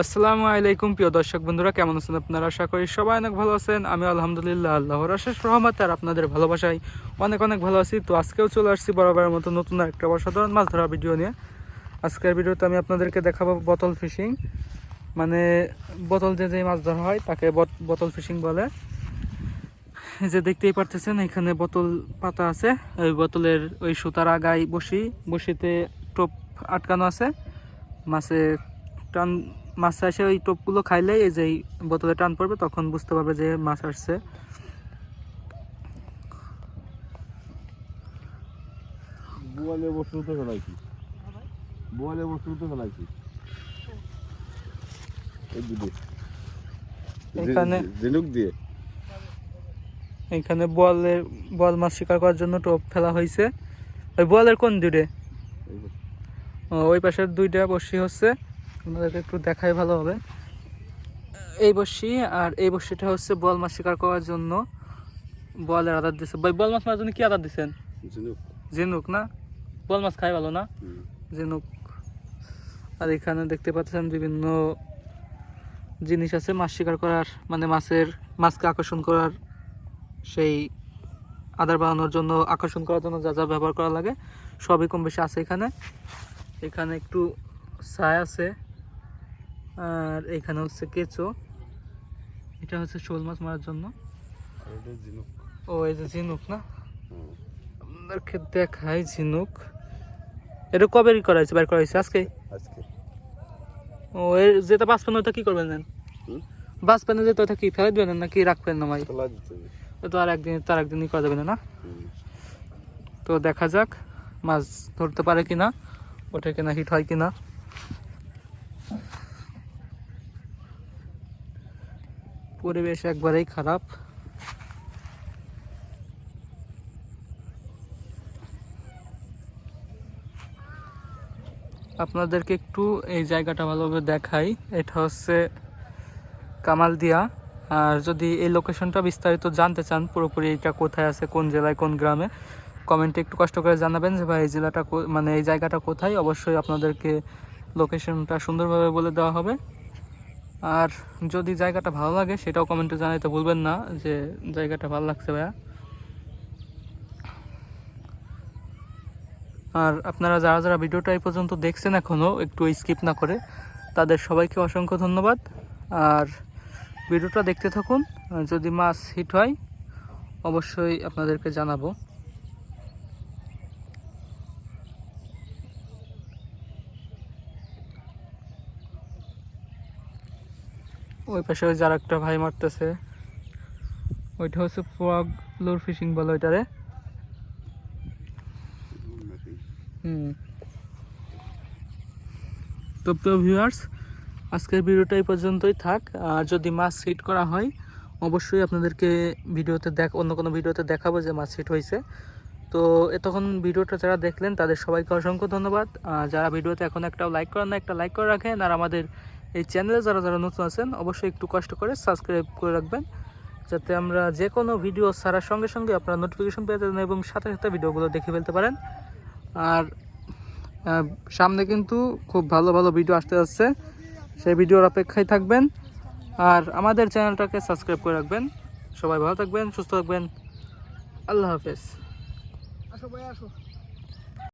আসসালামু আলাইকুম, প্রিয় দর্শক বন্ধুরা, কেমন আছেন আপনারা? আশা করি সবাই অনেক ভালো আছেন। আমি আলহামদুলিল্লাহ আল্লাহর আশেষ রহমত আর আপনাদের ভালোবাসায় অনেক অনেক ভালো আছি। তো আজকেও চলে আসছি বরাবরের মতো নতুন একটা অসাধারণ মাছ ধরা ভিডিও নিয়ে। আজকের ভিডিওতে আমি আপনাদেরকে দেখাবো বোতল ফিশিং মানে বোতল যে যে মাছ ধরা হয়, তাকে বত- বোতল ফিশিং বলে। যে দেখতেই পারতেছেন, এখানে বোতল পাতা আছে। ওই বোতলের ওই সুতার আগায় বসি, বসিতে টোপ আটকানো আছে। মাছে টান মাছ আসে ওই টোপগুলো খাইলে এই যে বোতলে টান পড়বে তখন বুঝতে পারবে যে মাছ আসছে। বোয়ালে ফেলাইছি বোয়ালে ফেলাইছি এখানে- ঝিনুক দিয়ে। এখানে বলের বল মাছ শিকার করার জন্য টোপ ফেলা হয়েছে ওই বলের কোন ও, ওই পাশের দুইটা বর্ষি হচ্ছে। আপনাদেরকে একটু দেখাই ভালো হবে এই বর্ষি আর এই বর্ষিটা হচ্ছে বল মাছ শিকার করার জন্য। বলের আদার দিচ্ছে ভাই বল মাছ মারার জন্য কি আদার দিচ্ছেন ঝিনুক। না? বল মাছ খাই ভালো না। ঝিনুক। আর এখানে দেখতে পাচ্ছেন বিভিন্ন জিনিস আছে মাছ শিকার করার মানে মাছের মাছকে আকর্ষণ করার সেই আদার বানানোর জন্য আকর্ষণ করার জন্য যা যা ব্যবহার করা লাগে সবই কম বেশি আছে এখানে। এখানে একটু ছায় আছে। আর এখানে হচ্ছে কেঁচো। এটা হচ্ছে শোল মাছ মারার জন্য। ও এই যে ঝিনুক না। আপনাদেরকে দেখাই ঝিনুক। এটা কবে করা হয়েছে বের করা হয়েছে? আজকে? আজকে। ও এর যেটা বাঁচবেন ওটা কি করবেন দেন? হুম? বাঁচবেন যেটা ওটা কি ফেলে দেবেন নাকি রাখবেন না ভাই? তো। আর একদিন তার একদিনই করা যাবে না। তো দেখা যাক মাছ ধরতে পারে কিনা ওঠে কিনা হিট হয় কিনা। পরিবেশ একবারেই খারাপ। আপনাদেরকে একটু এই জায়গাটা ভালোভাবে দেখাই। এটা হচ্ছে কামালদিয়া। আর যদি এই লোকেশনটা বিস্তারিত জানতে চান, পুরোপুরি এটা কোথায় আছে, কোন জেলায়, কোন গ্রামে কমেন্টে একটু কষ্ট করে জানাবেন যে, ভাই, এই জেলাটা মানে এই জায়গাটা কোথায়? অবশ্যই আপনাদেরকে লোকেশনটা সুন্দরভাবে বলে দেওয়া হবে। আর যদি জায়গাটা ভালো লাগে, সেটাও কমেন্টে জানাইতে ভুলবেন না যে জায়গাটা ভালো লাগছে ভাইয়া। আর আপনারা যারা যারা ভিডিওটা এই পর্যন্ত দেখছেন এখনও একটু স্কিপ না করে, তাদের সবাইকে অসংখ্য ধন্যবাদ। আর ভিডিওটা দেখতে থাকুন, যদি মাছ হিট হয়, অবশ্যই আপনাদেরকে জানাব। ওই পাশে ওই যার একটা ভাই মারতেছে। ওইটা হচ্ছে ফ্রগ লুর ফিশিং বলে ওইটারে। হুম। তো প্রিয় ভিউয়ার্স আজকের ভিডিওটা এই পর্যন্তই থাক। আর যদি মাছ হিট করা হয়, অবশ্যই আপনাদেরকে ভিডিওতে দেখ, অন্য কোনো ভিডিওতে দেখাবো যে মাছ হিট হয়েছে। তো এতক্ষণ ভিডিওটা যারা দেখলেন, তাদের সবাইকে অসংখ্য ধন্যবাদ। যারা ভিডিওতে এখন একটা লাইক করেন না একটা লাইক করে রাখেন। আর আমাদের এই চ্যানেলে যারা যারা নতুন আছেন, অবশ্যই একটু কষ্ট করে সাবস্ক্রাইব করে রাখবেন, যাতে আমরা যে কোনো ভিডিও ছাড়ার সঙ্গে সঙ্গে আপনারা নোটিফিকেশন পেয়ে যাবেন এবং সাথে সাথে ভিডিওগুলো দেখে ফেলতে পারেন। আর সামনে কিন্তু খুব ভালো ভালো ভিডিও আসতে যাচ্ছে, সেই ভিডিওর অপেক্ষায় থাকবেন। আর আমাদের চ্যানেলটাকে সাবস্ক্রাইব করে রাখবেন। সবাই ভালো থাকবেন, সুস্থ থাকবেন। আল্লাহ হাফেজ। আসো ভাই, আসো।